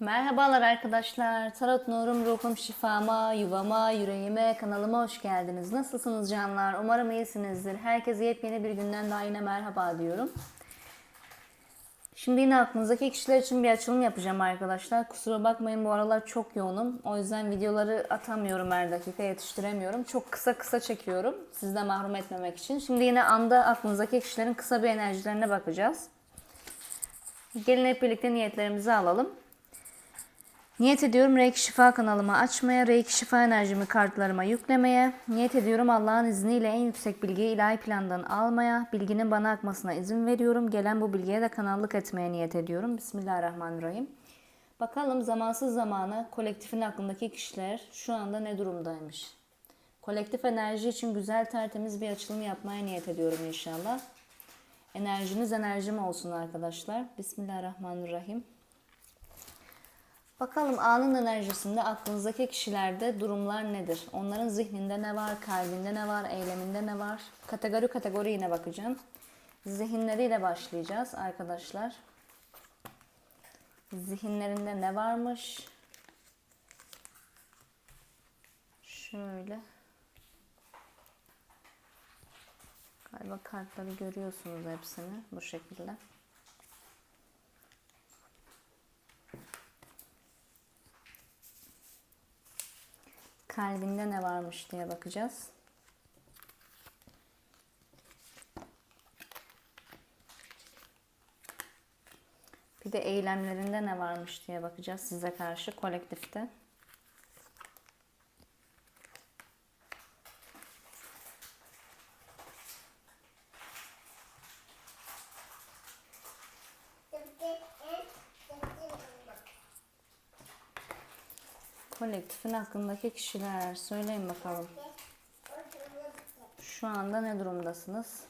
Merhabalar arkadaşlar. Tarot Nurum Ruhum Şifama, Yuvama, Yüreğime, kanalıma hoş geldiniz. Nasılsınız canlar? Umarım iyisinizdir. Herkese yepyeni bir günden daha yine merhaba diyorum. Şimdi yine aklınızdaki kişiler için bir açılım yapacağım arkadaşlar. Kusura bakmayın bu aralar çok yoğunum. O yüzden videoları atamıyorum her dakika, yetiştiremiyorum. Çok kısa kısa çekiyorum sizden mahrum etmemek için. Şimdi yine anda aklınızdaki kişilerin kısa bir enerjilerine bakacağız. Gelin hep birlikte niyetlerimizi alalım. Niyet ediyorum Reiki Şifa kanalımı açmaya, Reiki Şifa enerjimi kartlarıma yüklemeye, niyet ediyorum Allah'ın izniyle en yüksek bilgiyi ilahi plandan almaya, bilginin bana akmasına izin veriyorum. Gelen bu bilgiye de kanallık etmeye niyet ediyorum. Bismillahirrahmanirrahim. Bakalım zamansız zamana kolektifin aklındaki kişiler şu anda ne durumdaymış? Kolektif enerji için güzel tertemiz bir açılım yapmaya niyet ediyorum inşallah. Enerjiniz enerjim olsun arkadaşlar. Bismillahirrahmanirrahim. Bakalım anın enerjisinde aklınızdaki kişilerde durumlar nedir? Onların zihninde ne var, kalbinde ne var, eyleminde ne var? Kategori kategori yine bakacağım. Zihinleriyle başlayacağız arkadaşlar. Zihinlerinde ne varmış? Şöyle. Galiba kartları görüyorsunuz hepsini bu şekilde. Kalbinde ne varmış diye bakacağız. Bir de eylemlerinde ne varmış diye bakacağız size karşı kolektifte. Kolektifin hakkındaki kişiler söyleyin bakalım. Şu anda ne durumdasınız?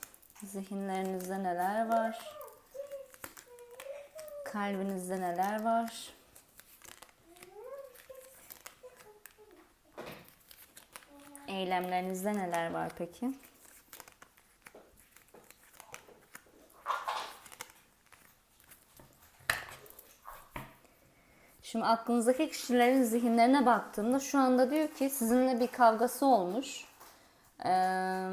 Zihinlerinizde neler var? Kalbinizde neler var? Eylemlerinizde neler var peki? Şimdi aklınızdaki kişilerin zihinlerine baktığımda şu anda diyor ki sizinle bir kavgası olmuş. Ee,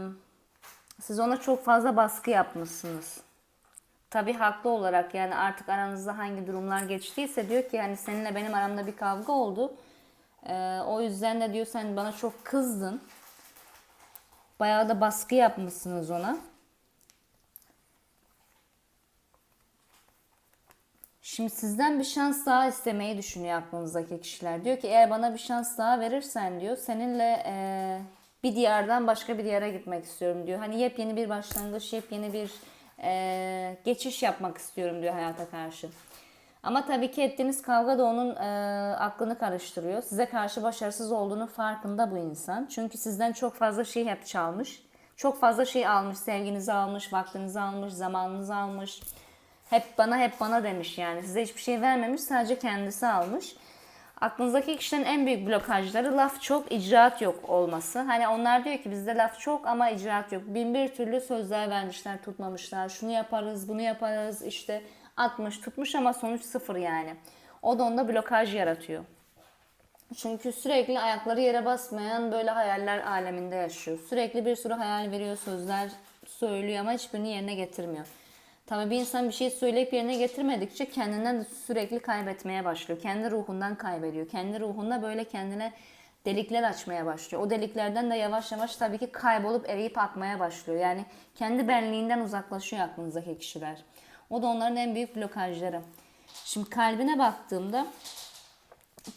siz ona çok fazla baskı yapmışsınız. Tabii haklı olarak yani artık aranızda hangi durumlar geçtiyse diyor ki yani seninle benim aramda bir kavga oldu. Ee, o yüzden de diyor sen bana çok kızdın. Bayağı da baskı yapmışsınız ona. Şimdi sizden bir şans daha istemeyi düşünüyor aklınızdaki kişiler. Diyor ki eğer bana bir şans daha verirsen diyor seninle e, bir diyardan başka bir diyara gitmek istiyorum diyor. Hani yepyeni bir başlangıç, yepyeni bir e, geçiş yapmak istiyorum diyor hayata karşı. Ama tabii ki ettiğiniz kavga da onun e, aklını karıştırıyor. Size karşı başarısız olduğunu farkında bu insan. Çünkü sizden çok fazla şey hep çalmış. Çok fazla şey almış, sevginizi almış, vaktinizi almış, zamanınızı almış. Hep bana hep bana demiş yani. Size hiçbir şey vermemiş sadece kendisi almış. Aklınızdaki kişilerin en büyük blokajları laf çok, icraat yok olması. Hani onlar diyor ki bizde laf çok ama icraat yok. Bin bir türlü sözler vermişler, tutmamışlar. Şunu yaparız, bunu yaparız işte atmış, tutmuş ama sonuç sıfır yani. O da onda blokaj yaratıyor. Çünkü sürekli ayakları yere basmayan böyle hayaller aleminde yaşıyor. Sürekli bir sürü hayal veriyor, sözler söylüyor ama hiçbirini yerine getirmiyor. Tabii bir insan bir şey söyleyip yerine getirmedikçe kendinden de sürekli kaybetmeye başlıyor. Kendi ruhundan kaybediyor. Kendi ruhunda böyle kendine delikler açmaya başlıyor. O deliklerden de yavaş yavaş tabii ki kaybolup eriyip akmaya başlıyor. Yani kendi benliğinden uzaklaşıyor aklınızdaki kişiler. O da onların en büyük blokajları. Şimdi kalbine baktığımda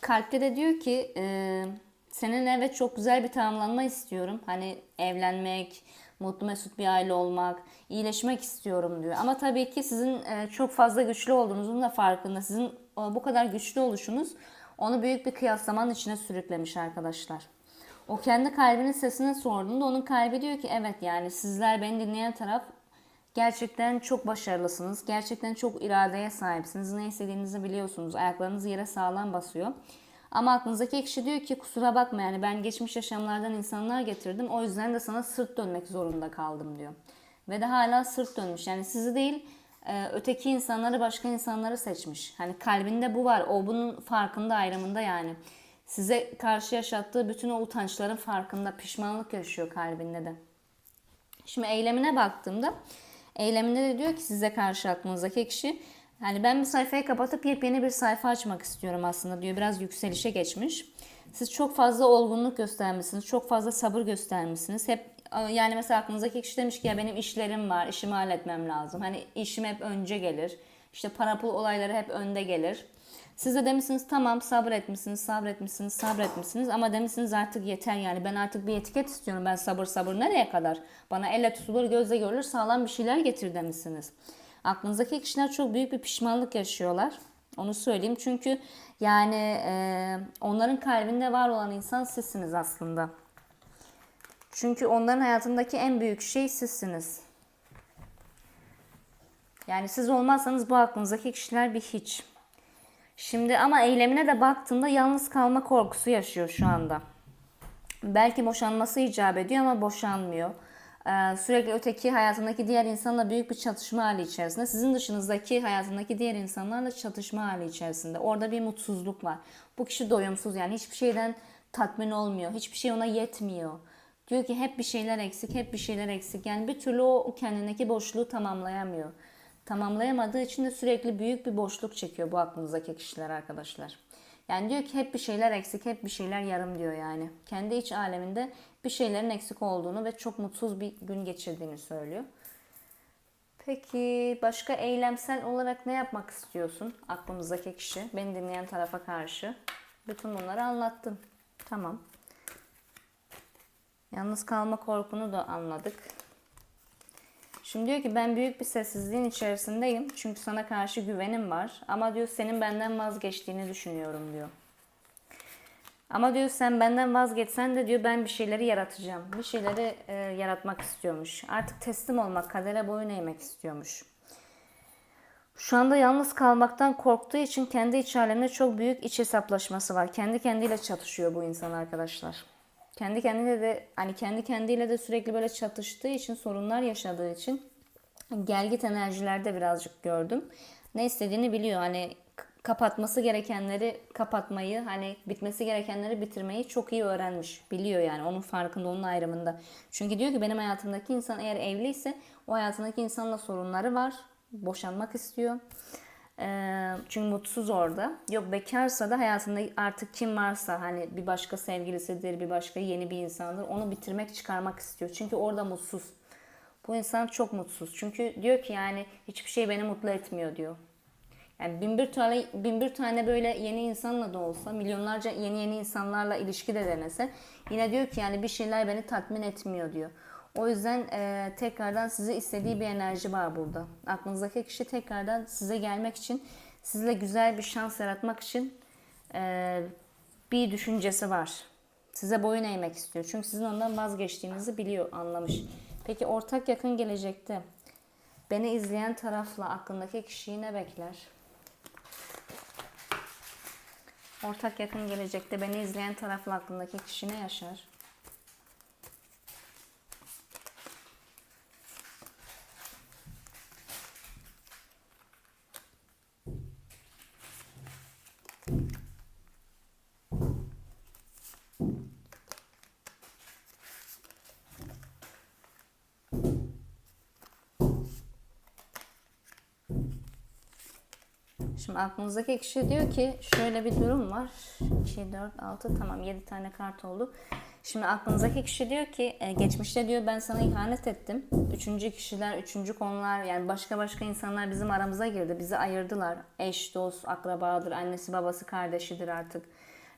kalpte de diyor ki e, senin evet çok güzel bir tamamlanma istiyorum. Hani evlenmek, mutlu mesut bir aile olmak, iyileşmek istiyorum diyor. Ama tabii ki sizin e, çok fazla güçlü olduğunuzun da farkında. Sizin e, bu kadar güçlü oluşunuz onu büyük bir kıyaslamanın içine sürüklemiş arkadaşlar. O kendi kalbinin sesine sorduğunda onun kalbi diyor ki evet yani sizler beni dinleyen taraf gerçekten çok başarılısınız. Gerçekten çok iradeye sahipsiniz. Ne istediğinizi biliyorsunuz. Ayaklarınız yere sağlam basıyor. Ama aklınızdaki kişi diyor ki kusura bakma yani ben geçmiş yaşamlardan insanlar getirdim. O yüzden de sana sırt dönmek zorunda kaldım diyor. Ve de hala sırt dönmüş. Yani sizi değil e, öteki insanları başka insanları seçmiş. Hani kalbinde bu var. O bunun farkında ayrımında yani. Size karşı yaşattığı bütün o utançların farkında pişmanlık yaşıyor kalbinde de. Şimdi eylemine baktığımda eyleminde de diyor ki size karşı aklınızdaki kişi yani ben bir sayfayı kapatıp yepyeni bir sayfa açmak istiyorum aslında diyor. Biraz yükselişe geçmiş. Siz çok fazla olgunluk göstermişsiniz. Çok fazla sabır göstermişsiniz. Hep yani mesela aklınızdaki kişi demiş ki ya benim işlerim var. işimi halletmem lazım. Hani işim hep önce gelir. İşte para pul olayları hep önde gelir. Siz de demişsiniz tamam sabretmişsiniz, sabretmişsiniz, sabretmişsiniz ama demişsiniz artık yeter yani ben artık bir etiket istiyorum. Ben sabır sabır nereye kadar? Bana elle tutulur, gözle görülür sağlam bir şeyler getir demişsiniz. Aklınızdaki kişiler çok büyük bir pişmanlık yaşıyorlar. Onu söyleyeyim çünkü yani e, onların kalbinde var olan insan sizsiniz aslında. Çünkü onların hayatındaki en büyük şey sizsiniz. Yani siz olmazsanız bu aklınızdaki kişiler bir hiç. Şimdi ama eylemine de baktığında yalnız kalma korkusu yaşıyor şu anda. Belki boşanması icap ediyor ama boşanmıyor. Ee, sürekli öteki hayatındaki diğer insanla büyük bir çatışma hali içerisinde. Sizin dışınızdaki hayatındaki diğer insanlarla çatışma hali içerisinde. Orada bir mutsuzluk var. Bu kişi doyumsuz yani hiçbir şeyden tatmin olmuyor. Hiçbir şey ona yetmiyor. Diyor ki hep bir şeyler eksik, hep bir şeyler eksik. Yani bir türlü o kendindeki boşluğu tamamlayamıyor. Tamamlayamadığı için de sürekli büyük bir boşluk çekiyor bu aklınızdaki kişiler arkadaşlar. Yani diyor ki hep bir şeyler eksik, hep bir şeyler yarım diyor yani. Kendi iç aleminde bir şeylerin eksik olduğunu ve çok mutsuz bir gün geçirdiğini söylüyor. Peki başka eylemsel olarak ne yapmak istiyorsun aklımızdaki kişi, beni dinleyen tarafa karşı? Bütün bunları anlattım. Tamam. Yalnız kalma korkunu da anladık. Şimdi diyor ki ben büyük bir sessizliğin içerisindeyim. Çünkü sana karşı güvenim var. Ama diyor senin benden vazgeçtiğini düşünüyorum diyor. Ama diyor sen benden vazgeçsen de diyor ben bir şeyleri yaratacağım. Bir şeyleri e, yaratmak istiyormuş. Artık teslim olmak, kadere boyun eğmek istiyormuş. Şu anda yalnız kalmaktan korktuğu için kendi iç aleminde çok büyük iç hesaplaşması var. Kendi kendiyle çatışıyor bu insan arkadaşlar. Kendi kendine de hani kendi kendiyle de sürekli böyle çatıştığı için sorunlar yaşadığı için gelgit enerjilerde birazcık gördüm. Ne istediğini biliyor. Hani kapatması gerekenleri kapatmayı, hani bitmesi gerekenleri bitirmeyi çok iyi öğrenmiş. Biliyor yani onun farkında, onun ayrımında. Çünkü diyor ki benim hayatımdaki insan eğer evliyse o hayatındaki insanla sorunları var. Boşanmak istiyor. Çünkü mutsuz orada. Yok bekarsa da hayatında artık kim varsa hani bir başka sevgilisidir, bir başka yeni bir insandır. Onu bitirmek, çıkarmak istiyor. Çünkü orada mutsuz. Bu insan çok mutsuz. Çünkü diyor ki yani hiçbir şey beni mutlu etmiyor diyor. Yani bin bir tane, bin bir tane böyle yeni insanla da olsa, milyonlarca yeni yeni insanlarla ilişki de denese yine diyor ki yani bir şeyler beni tatmin etmiyor diyor. O yüzden e, tekrardan size istediği bir enerji var burada. Aklınızdaki kişi tekrardan size gelmek için, sizle güzel bir şans yaratmak için e, bir düşüncesi var. Size boyun eğmek istiyor. Çünkü sizin ondan vazgeçtiğinizi biliyor, anlamış. Peki ortak yakın gelecekte beni izleyen tarafla aklındaki kişiyi ne bekler? Ortak yakın gelecekte beni izleyen tarafla aklındaki kişi ne yaşar? Şimdi aklınızdaki kişi diyor ki şöyle bir durum var. 2, 4, 6 tamam 7 tane kart oldu. Şimdi aklınızdaki kişi diyor ki e, geçmişte diyor ben sana ihanet ettim. Üçüncü kişiler, üçüncü konular yani başka başka insanlar bizim aramıza girdi. Bizi ayırdılar. Eş, dost, akrabadır, annesi, babası, kardeşidir artık.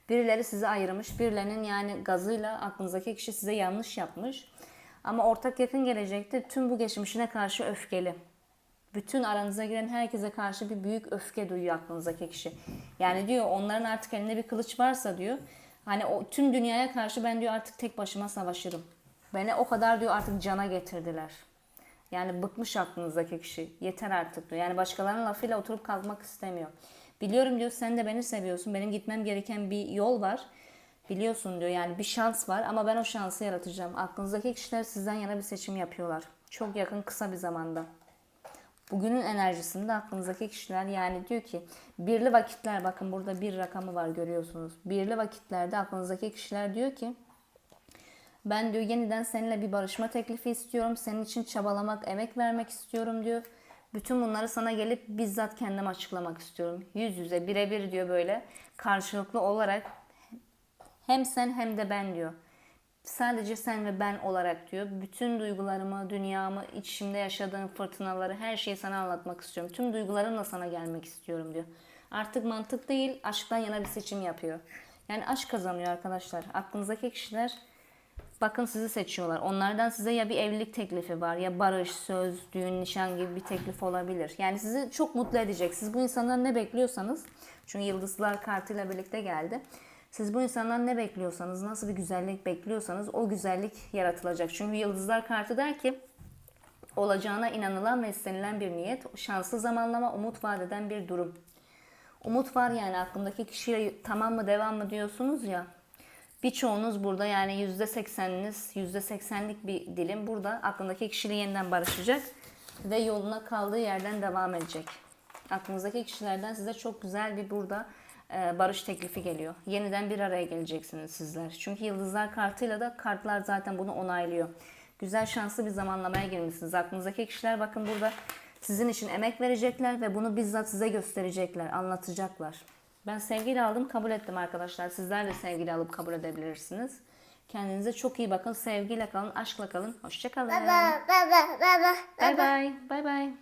Birileri sizi ayırmış. Birilerinin yani gazıyla aklınızdaki kişi size yanlış yapmış. Ama ortak yakın gelecekte tüm bu geçmişine karşı öfkeli bütün aranıza giren herkese karşı bir büyük öfke duyuyor aklınızdaki kişi. Yani diyor onların artık elinde bir kılıç varsa diyor hani o tüm dünyaya karşı ben diyor artık tek başıma savaşırım. Beni o kadar diyor artık cana getirdiler. Yani bıkmış aklınızdaki kişi. Yeter artık diyor. Yani başkalarının lafıyla oturup kalkmak istemiyor. Biliyorum diyor sen de beni seviyorsun. Benim gitmem gereken bir yol var. Biliyorsun diyor yani bir şans var ama ben o şansı yaratacağım. Aklınızdaki kişiler sizden yana bir seçim yapıyorlar. Çok yakın kısa bir zamanda. Bugünün enerjisinde aklınızdaki kişiler yani diyor ki birli vakitler bakın burada bir rakamı var görüyorsunuz. Birli vakitlerde aklınızdaki kişiler diyor ki ben diyor yeniden seninle bir barışma teklifi istiyorum. Senin için çabalamak, emek vermek istiyorum diyor. Bütün bunları sana gelip bizzat kendim açıklamak istiyorum. Yüz yüze birebir diyor böyle karşılıklı olarak hem sen hem de ben diyor. Sadece sen ve ben olarak diyor. Bütün duygularımı, dünyamı, içimde yaşadığım fırtınaları her şeyi sana anlatmak istiyorum. Tüm duygularımla sana gelmek istiyorum diyor. Artık mantık değil, aşktan yana bir seçim yapıyor. Yani aşk kazanıyor arkadaşlar. Aklınızdaki kişiler bakın sizi seçiyorlar. Onlardan size ya bir evlilik teklifi var ya barış, söz, düğün, nişan gibi bir teklif olabilir. Yani sizi çok mutlu edecek. Siz bu insandan ne bekliyorsanız çünkü yıldızlar kartıyla birlikte geldi. Siz bu insandan ne bekliyorsanız, nasıl bir güzellik bekliyorsanız o güzellik yaratılacak. Çünkü yıldızlar kartı der ki olacağına inanılan ve istenilen bir niyet, şanslı zamanlama, umut vaat eden bir durum. Umut var yani aklımdaki kişiye tamam mı devam mı diyorsunuz ya. Birçoğunuz burada yani yüzde sekseniniz, yüzde seksenlik bir dilim burada aklındaki kişiyle yeniden barışacak ve yoluna kaldığı yerden devam edecek. Aklınızdaki kişilerden size çok güzel bir burada barış teklifi geliyor. Yeniden bir araya geleceksiniz sizler. Çünkü yıldızlar kartıyla da kartlar zaten bunu onaylıyor. Güzel şanslı bir zamanlamaya girmişsiniz. Aklınızdaki kişiler bakın burada sizin için emek verecekler ve bunu bizzat size gösterecekler, anlatacaklar. Ben sevgiyle aldım, kabul ettim arkadaşlar. Sizler de sevgiyle alıp kabul edebilirsiniz. Kendinize çok iyi bakın. Sevgiyle kalın, aşkla kalın. Hoşçakalın. Baba baba baba. Bye bye. Bye bye.